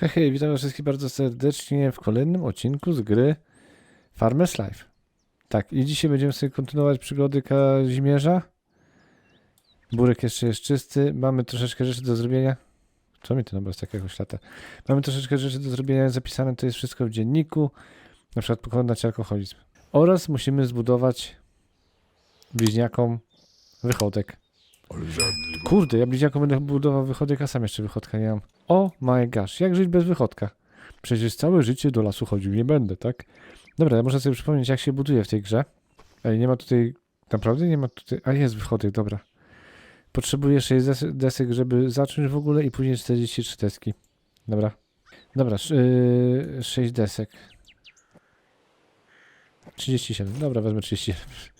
Hej, hej, witam wszystkich bardzo serdecznie w kolejnym odcinku z gry Farmers Life. Tak, i dzisiaj będziemy sobie kontynuować przygody Kazimierza. Burek jeszcze jest czysty, mamy troszeczkę rzeczy do zrobienia. Co mi ten obraz takiego lata? Mamy troszeczkę rzeczy do zrobienia, zapisane to jest wszystko w dzienniku, na przykład pokonać alkoholizm. Oraz musimy zbudować bliźniakom wychodek. Kurde, ja bliźniakom będę budował wychodek, a sam jeszcze wychodka nie mam. O my gosh, jak żyć bez wychodka? Przecież całe życie do lasu chodził nie będę, tak? Dobra, ja muszę sobie przypomnieć, jak się buduje w tej grze. Ej, nie ma tutaj... Naprawdę nie ma tutaj... A, jest wychodek, dobra. Potrzebuję 6 des- desek, żeby zacząć w ogóle i później 43 deski. Dobra. Dobra, yy, 6 desek. 37. Dobra, wezmę 37.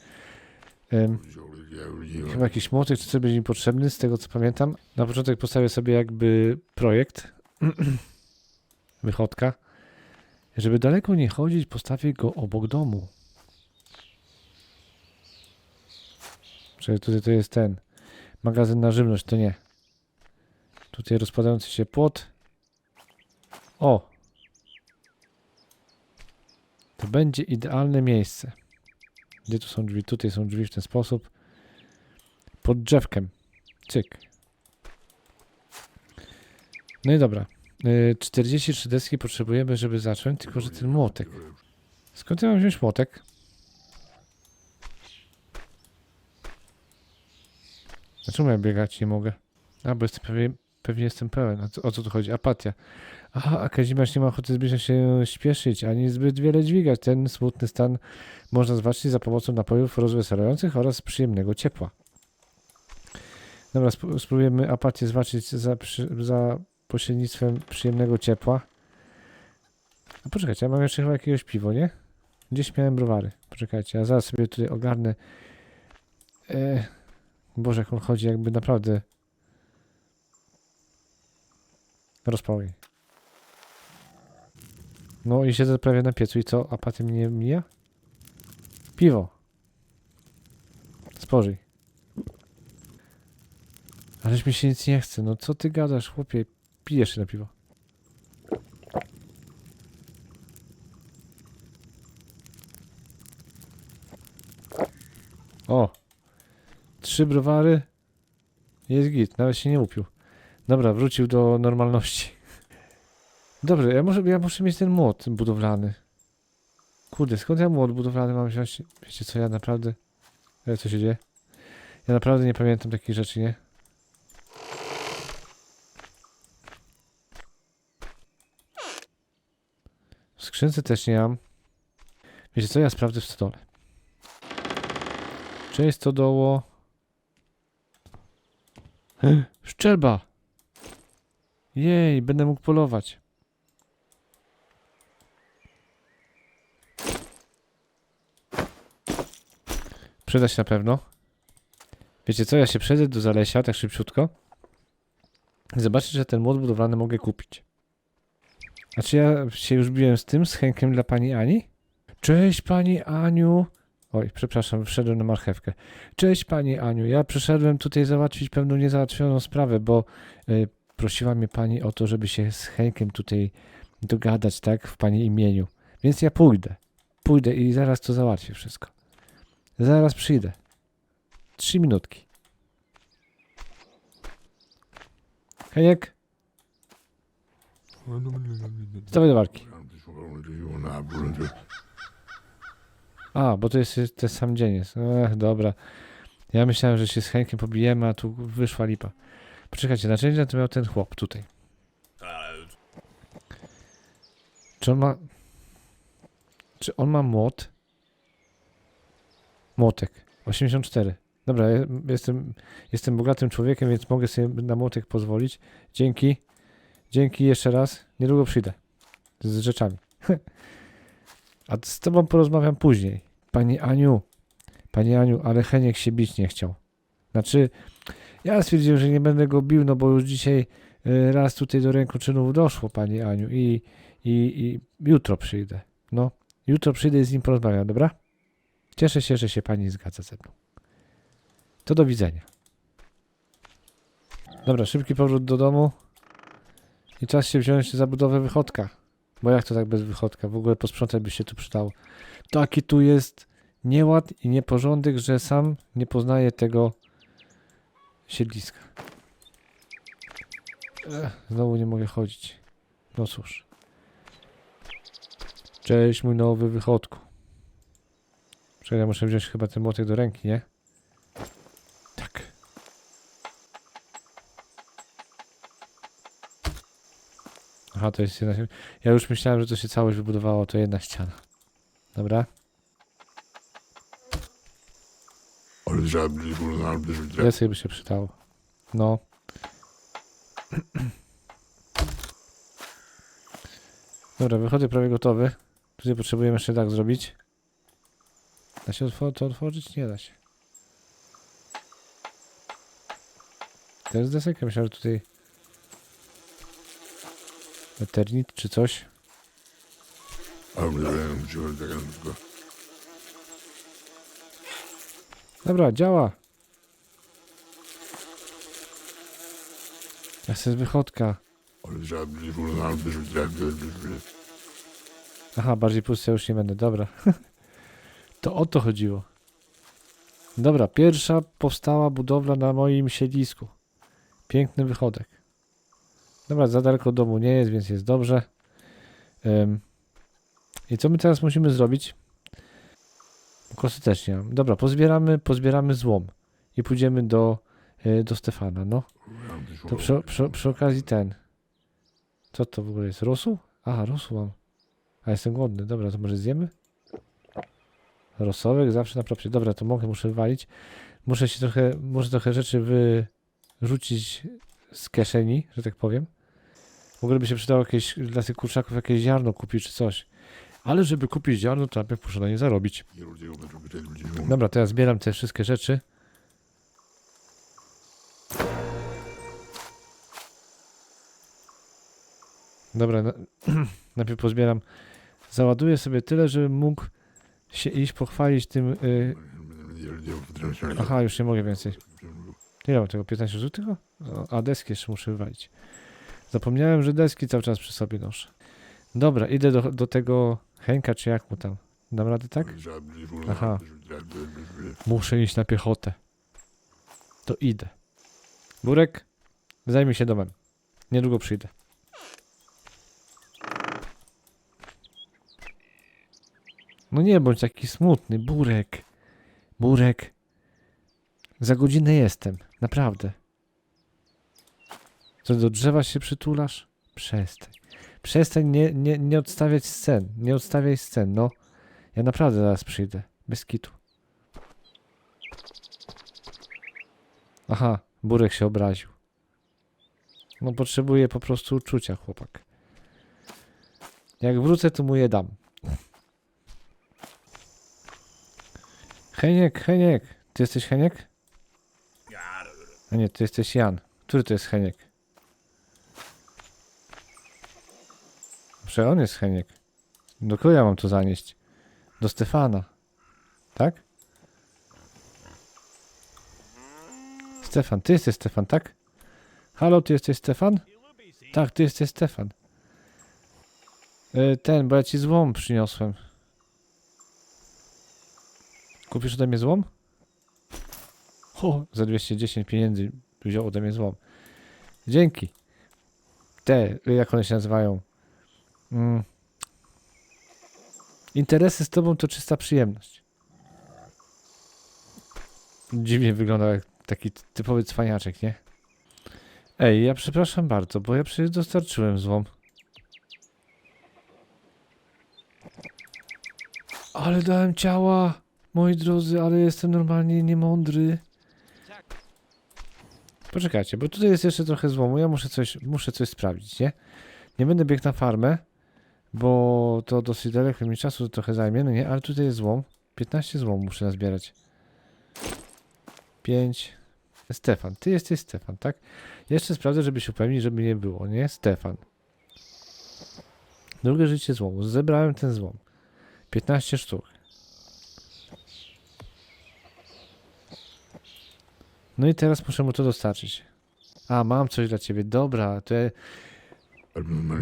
Chyba jakiś młotek czy coś będzie mi potrzebny, z tego co pamiętam. Na początek postawię sobie jakby projekt. Wychodka. Żeby daleko nie chodzić, postawię go obok domu. Czyli tutaj to jest ten magazyn na żywność, to nie. Tutaj rozpadający się płot. O! To będzie idealne miejsce. Gdzie tu są drzwi? Tutaj są drzwi w ten sposób pod drzewkiem. Cyk. No i dobra. Y, 43 deski potrzebujemy, żeby zacząć, tylko że ten młotek. Skąd ja mam wziąć młotek? Dlaczego ja biegać nie mogę? A, bo jestem pewnie, pewnie jestem pełen. O co tu chodzi? Apatia. Aha, a Kazimierz nie ma ochoty zbyt się śpieszyć, ani zbyt wiele dźwigać. Ten smutny stan można zwalczyć za pomocą napojów rozweselających oraz przyjemnego ciepła. Dobra, sp- spróbujemy apatię zwalczyć za, za pośrednictwem przyjemnego ciepła. A poczekajcie, ja mam jeszcze chyba jakiegoś piwo, nie? Gdzieś miałem browary. Poczekajcie, ja zaraz sobie tutaj ogarnę. E, Boże, jak on chodzi, jakby naprawdę rozpał jej. No i siedzę prawie na piecu i co? Apatia mnie mija? Piwo. Spożyj. Ależ mi się nic nie chce. No co ty gadasz, chłopie? Pijesz się na piwo. O! Trzy browary. Jest git, nawet się nie upił. Dobra, wrócił do normalności. Dobrze, ja muszę, ja muszę mieć ten młot budowlany. Kurde, skąd ja młot budowlany mam wziąć? Wiecie co, ja naprawdę... E, co się dzieje? Ja naprawdę nie pamiętam takich rzeczy, nie? W skrzynce też nie mam. Wiecie co, ja sprawdzę w stole. Cześć stodoło. Szczelba! Jej, będę mógł polować. Przyda się na pewno. Wiecie co, ja się przejdę do Zalesia tak szybciutko. I zobaczę, że ten młot budowlany mogę kupić. Znaczy ja się już biłem z tym, z Henkiem dla pani Ani. Cześć pani Aniu. Oj, przepraszam, wszedłem na marchewkę. Cześć pani Aniu, ja przyszedłem tutaj załatwić pewną niezałatwioną sprawę, bo y, prosiła mnie pani o to, żeby się z Henkiem tutaj dogadać, tak, w pani imieniu. Więc ja pójdę. Pójdę i zaraz to załatwię wszystko. Zaraz przyjdę. Trzy minutki. Heniek, stawaj do walki. A, bo to jest ten sam dzień jest. Ech, dobra. Ja myślałem, że się z Henkiem pobijemy, a tu wyszła lipa. Poczekajcie, narzędzia to miał ten chłop tutaj. Czy on ma... Czy on ma młot? Młotek. 84. Dobra, ja jestem, jestem bogatym człowiekiem, więc mogę sobie na młotek pozwolić. Dzięki. Dzięki jeszcze raz. Niedługo przyjdę. Z rzeczami. A z tobą porozmawiam później. Pani Aniu. Pani Aniu, ale Heniek się bić nie chciał. Znaczy, ja stwierdziłem, że nie będę go bił, no bo już dzisiaj y, raz tutaj do rękoczynów doszło, Pani Aniu. I, i, i jutro przyjdę. No, jutro przyjdę i z nim porozmawiam, dobra? Cieszę się, że się Pani zgadza ze mną. To do widzenia. Dobra, szybki powrót do domu. I czas się wziąć za budowę wychodka. Bo jak to tak bez wychodka? W ogóle posprzątać by się tu przydało. Taki tu jest nieład i nieporządek, że sam nie poznaję tego siedliska. Ech, znowu nie mogę chodzić. No cóż. Cześć, mój nowy wychodku. Czekaj, ja muszę wziąć chyba ten młotek do ręki, nie? Tak. Aha, to jest jedna. Ja już myślałem, że to się całość wybudowało, to jedna ściana. Dobra. Ale Więcej by się przydało. No. Dobra, wychodzę prawie gotowy. Tutaj potrzebujemy jeszcze tak zrobić. Da się otw- to otworzyć? Nie da się. To jest desek? Ja myślałem, że tutaj... Eternit czy coś. albo żeby tylko Dobra, działa. Ja z wychodka. Aha, bardziej pusty ja już nie będę, dobra. to o to chodziło. Dobra, pierwsza powstała budowla na moim siedlisku. Piękny wychodek. Dobra, za daleko domu nie jest, więc jest dobrze. Ym. I co my teraz musimy zrobić? Kosy też nie mam. Dobra, pozbieramy, pozbieramy złom. I pójdziemy do, y, do Stefana, no. To przy, przy, przy okazji ten. Co to w ogóle jest? Rosół? Aha, rosół mam. A jestem głodny. Dobra, to może zjemy? Rosołek zawsze na propsie. Dobra, to mogę, muszę wywalić. Muszę się trochę, muszę trochę rzeczy wyrzucić z kieszeni, że tak powiem. W ogóle by się przydało jakieś, dla tych kurczaków jakieś ziarno kupić czy coś. Ale żeby kupić ziarno, to najpierw muszę na nie zarobić. Dobra, to ja zbieram te wszystkie rzeczy. Dobra, na, najpierw pozbieram. Załaduję sobie tyle, żebym mógł się iść pochwalić tym. Y, aha, już nie mogę więcej. Ile mam tego? 15 zł? tylko? O, A deski jeszcze muszę wywalić. Zapomniałem, że deski cały czas przy sobie noszę. Dobra, idę do, do tego Henka, czy jak mu tam. Dam radę tak? Aha. Muszę iść na piechotę. To idę. Burek, zajmij się domem. Niedługo przyjdę. No nie bądź taki smutny, Burek. Burek. Za godzinę jestem, naprawdę. Co, do drzewa się przytulasz? Przestań. Przestań nie, nie, nie odstawiać scen. Nie odstawiaj scen, no. Ja naprawdę zaraz przyjdę. Bez kitu. Aha, Burek się obraził. No potrzebuje po prostu uczucia, chłopak. Jak wrócę, to mu je dam. Heniek, Heniek. Ty jesteś Heniek? A nie, ty jesteś Jan. Który to jest Heniek? Że on jest Heniek. Do kogo ja mam to zanieść? Do Stefana. Tak? Stefan, ty jesteś Stefan, tak? Halo, ty jesteś Stefan? Tak, ty jesteś Stefan. E, ten, bo ja ci złom przyniosłem. Kupisz ode mnie złom? O, za 210 pieniędzy wziął ode mnie złom. Dzięki. Te, jak one się nazywają? Mm. Interesy z tobą to czysta przyjemność. Dziwnie wygląda jak taki typowy cwaniaczek, nie? Ej, ja przepraszam bardzo, bo ja przecież dostarczyłem złom. Ale dałem ciała, moi drodzy, ale jestem normalnie niemądry. Poczekajcie, bo tutaj jest jeszcze trochę złomu, ja muszę coś, muszę coś sprawdzić, nie? Nie będę biegł na farmę, bo to dosyć daleko mi czasu trochę zajmie, no nie? Ale tutaj jest złom. 15 złomu muszę nazbierać. 5. Stefan, ty jesteś Stefan, tak? Jeszcze sprawdzę, żeby się upewnić, żeby nie było, nie? Stefan. Drugie życie złomu. Zebrałem ten złom. 15 sztuk. No i teraz muszę mu to dostarczyć. A, mam coś dla ciebie. Dobra, to ja...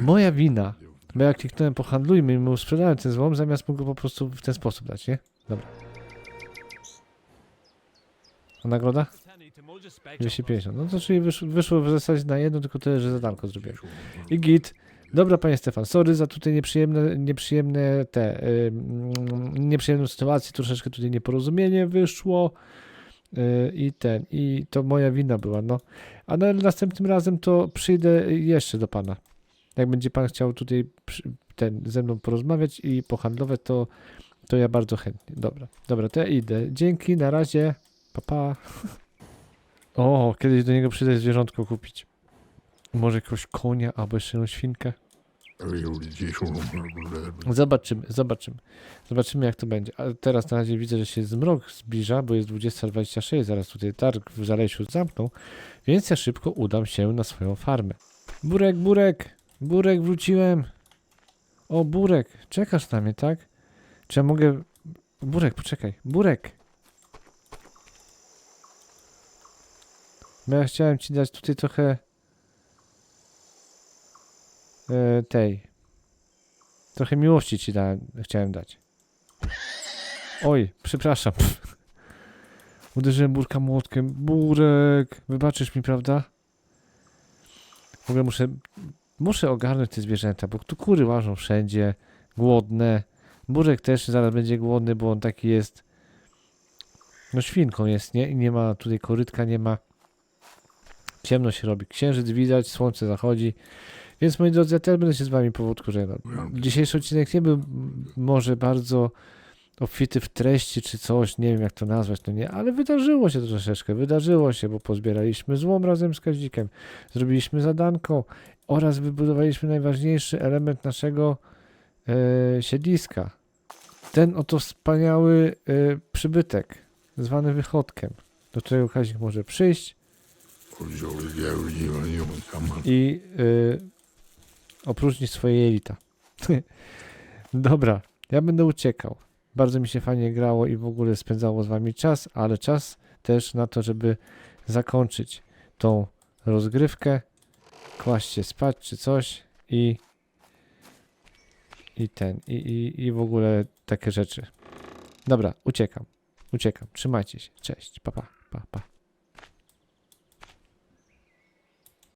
Moja wina. Bo ja kliknąłem pohandlujmy i mu sprzedałem ten złom, zamiast mu go po prostu w ten sposób dać, nie? Dobra. A nagroda? 250. No to czyli wyszło, wyszło w zasadzie na jedno, tylko tyle, że zadanko zrobiłem. I git. Dobra, panie Stefan, sorry za tutaj nieprzyjemne, nieprzyjemne te, y, mm, nieprzyjemną sytuację, troszeczkę tutaj nieporozumienie wyszło y, i ten, i to moja wina była, no. A na, następnym razem to przyjdę jeszcze do pana. Jak będzie pan chciał tutaj ten, ze mną porozmawiać i pohandlować, to, to ja bardzo chętnie. Dobra, dobra, to ja idę. Dzięki, na razie, pa pa. O, kiedyś do niego przyjdę zwierzątko kupić. Może jakiegoś konia albo jeszcze jedną świnkę. Zobaczymy, zobaczymy. Zobaczymy jak to będzie. A teraz na razie widzę, że się zmrok zbliża, bo jest 20.26, zaraz tutaj targ w Zalesiu zamknął, więc ja szybko udam się na swoją farmę. Burek, Burek, Burek, wróciłem. O, Burek, czekasz na mnie, tak? Czy ja mogę... Burek, poczekaj, Burek. Bo ja chciałem ci dać tutaj trochę e, tej. Trochę miłości ci dałem, chciałem dać. Oj, przepraszam. Uderzyłem burka młotkiem. Burek, wybaczysz mi, prawda? W ogóle muszę, muszę ogarnąć te zwierzęta, bo tu kury łażą wszędzie, głodne. Burek też zaraz będzie głodny, bo on taki jest, no świnką jest, nie? I nie ma, tutaj korytka nie ma. Ciemno się robi, księżyc widać, słońce zachodzi. Więc moi drodzy, ja też będę się z wami powolutku żegnał. Dzisiejszy odcinek nie był może bardzo obfity w treści czy coś, nie wiem jak to nazwać, no nie, ale wydarzyło się troszeczkę, wydarzyło się, bo pozbieraliśmy złom razem z Kazikiem, zrobiliśmy zadanko oraz wybudowaliśmy najważniejszy element naszego e, siedliska. Ten oto wspaniały e, przybytek, zwany wychodkiem, do którego Kazik może przyjść i y, opróżnić swoje jelita. Dobra, ja będę uciekał. Bardzo mi się fajnie grało i w ogóle spędzało z wami czas, ale czas też na to, żeby zakończyć tą rozgrywkę, kłaść się spać czy coś i i ten, i, i, i w ogóle takie rzeczy. Dobra, uciekam. Uciekam. Trzymajcie się. Cześć. Pa, pa, pa, pa.